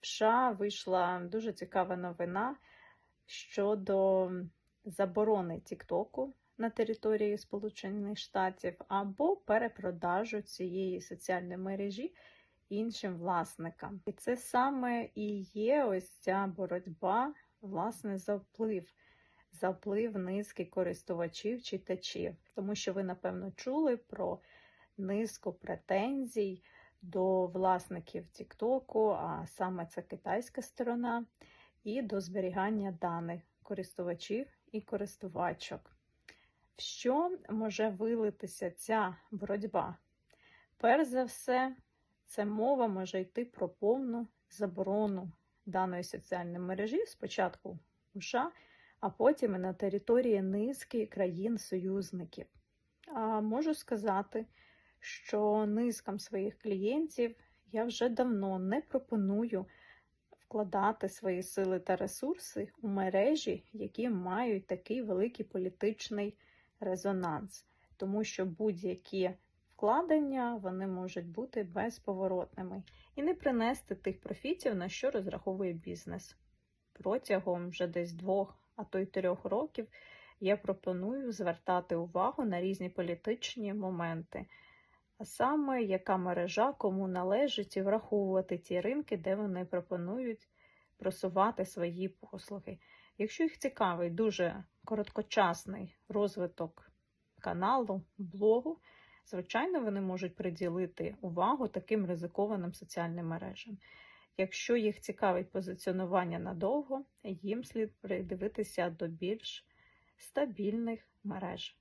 США вийшла дуже цікава новина щодо заборони Тіктоку на території Сполучених Штатів або перепродажу цієї соціальної мережі іншим власникам. І це саме і є ось ця боротьба власне за вплив, за вплив низки користувачів читачів, тому що ви напевно чули про низку претензій до власників Тіктоку, а саме це китайська сторона, і до зберігання даних користувачів і користувачок. В що може вилитися ця боротьба? Перш за все, це мова може йти про повну заборону даної соціальної мережі спочатку у США, а потім і на території низки країн-союзників. А можу сказати, що низкам своїх клієнтів я вже давно не пропоную вкладати свої сили та ресурси у мережі, які мають такий великий політичний резонанс, тому що будь-які вкладення вони можуть бути безповоротними і не принести тих профітів, на що розраховує бізнес. Протягом вже десь двох, а то й трьох років я пропоную звертати увагу на різні політичні моменти, а саме яка мережа кому належить і враховувати ті ринки, де вони пропонують просувати свої послуги. Якщо їх цікавий дуже короткочасний розвиток каналу, блогу, звичайно, вони можуть приділити увагу таким ризикованим соціальним мережам. Якщо їх цікавить позиціонування надовго, їм слід придивитися до більш стабільних мереж.